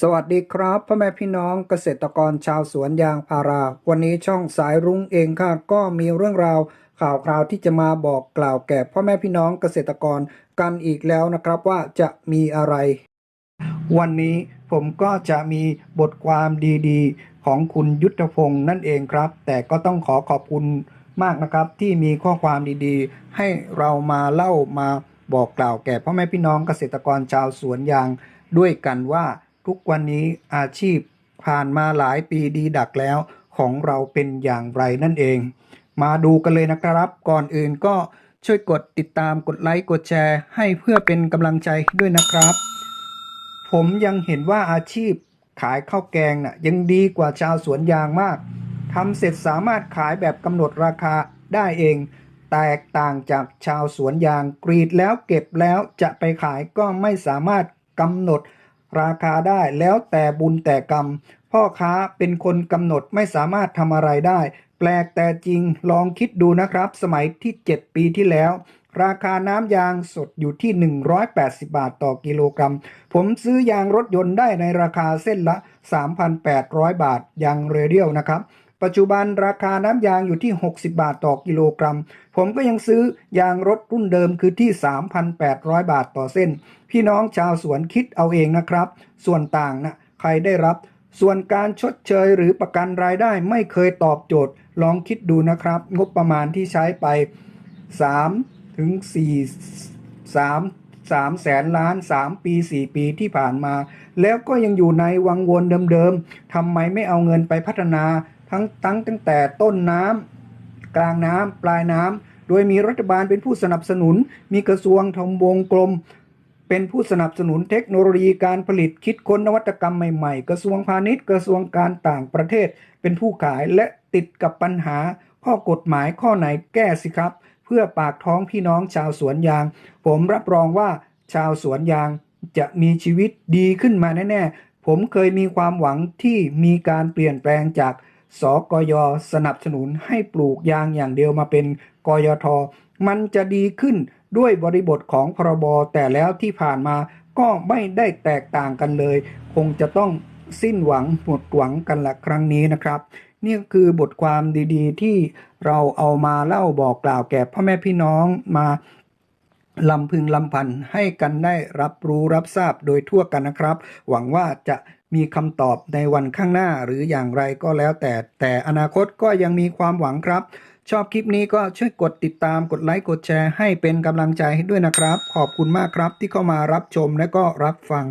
สวัสดีครับพ่อแม่พี่น้องเกษตรกรชาวสวนยางพารา วันนี้ช่องสายรุ้งเองค่ะ ก็มีเรื่องราวข่าวคราวที่จะมาบอกกล่าวแก่พ่อแม่พี่น้องเกษตรกรกันอีกแล้วนะครับว่าจะมีอะไร วันนี้ผมก็จะมีบทความดีๆ ของคุณยุทธพงศ์นั่นเองครับ แต่ก็ต้องขอขอบคุณมากนะครับ ที่มีข้อความดีๆ ให้เรามาเล่ามาบอกกล่าวแก่พ่อแม่พี่น้องเกษตรกรชาวสวนยางด้วยกันว่า ทุกวันนี้อาชีพผ่านมาหลายปีดีดักแล้วของเราเป็นอย่างไรนั่นเอง มาดูกันเลยนะครับ ก่อนอื่นก็ช่วยกดติดตามกดไลค์กดแชร์ ให้เพื่อเป็นกำลังใจด้วยนะครับ ผมยังเห็นว่าอาชีพขายข้าวแกงน่ะยังดีกว่าชาวสวนยางมากทำเสร็จสามารถขายแบบกำหนดราคาได้เอง แตกต่างจากชาวสวนยางกรีดแล้วเก็บแล้วจะไปขายก็ไม่สามารถกำหนด ราคาได้แล้วแต่บุญแต่กรรม พ่อค้าเป็นคนกำหนดไม่สามารถทำอะไรได้ แปลกแต่จริงลองคิดดูนะครับ สมัยที่ 7 ปีที่แล้ว ราคาน้ำยางสดอยู่ที่ 180 บาทต่อกิโลกรัม ผมซื้อยางรถยนต์ได้ในราคาเส้นละ 3,800 บาทยางเรเดียลนะครับ ปัจจุบันราคาน้ำยางอยู่ที่ 60 บาทต่อกิโลกรัม ผมก็ยังซื้อยางรถรุ่นเดิมคือที่ 3,800 บาทต่อเส้น พี่น้องชาวสวนคิดเอาเองนะครับ ส่วนต่างนะใครได้รับ ส่วนการชดเชยหรือประกันรายได้ไม่เคยตอบโจทย์ ลองคิดดูนะครับ งบประมาณที่ใช้ไป 3 ถึง 4 3 3แสนล้าน 3 ปี 4 ปีที่ผ่านมา แล้วก็ยังอยู่ในวังวนเดิมๆทำไมไม่เอาเงินไปพัฒนา ทั้งตั้งตั้งแต่ต้นน้ำกลางน้ำปลายน้ำโดยมีรัฐบาลเป็นผู้สนับสนุน มีกระทรวงทำวงกลม เป็นผู้สนับสนุนเทคโนโลยีการผลิตคิดค้นนวัตกรรมใหม่ๆ กระทรวงพาณิชย์กระทรวงการต่างประเทศ เป็นผู้ขายและติดกับปัญหา ข้อกฎหมายข้อไหนแก้สิครับ เพื่อปากท้องพี่น้องชาวสวนยาง ผมรับรองว่าชาวสวนยางจะมีชีวิตดีขึ้นมาแน่ๆผมเคยมีความหวังที่มีการเปลี่ยนแปลงจาก สกยสนับสนุนให้ปลูกยางอย่างเดียวมาเป็นกยท มันจะดีขึ้นด้วยบริบทของพรบแต่แล้วที่ผ่านมาก็ไม่ได้แตกต่างกันเลย คงจะต้องสิ้นหวังหมดหวังกันละครั้งนี้นะครับ นี่คือบทความดีๆ ที่เราเอามาเล่าบอกกล่าวแก่พ่อแม่พี่น้องมา ลำพึงลำพันให้กันได้รับรู้รับทราบโดยทั่วกันนะครับ หวังว่าจะมีคำตอบในวันข้างหน้าหรืออย่างไรก็แล้วแต่ แต่อนาคตก็ยังมีความหวังครับ ชอบคลิปนี้ก็ช่วยกดติดตามกดไลค์กดแชร์ให้เป็นกำลังใจให้ด้วยนะครับ ขอบคุณมากครับที่เข้ามารับชมและก็รับฟัง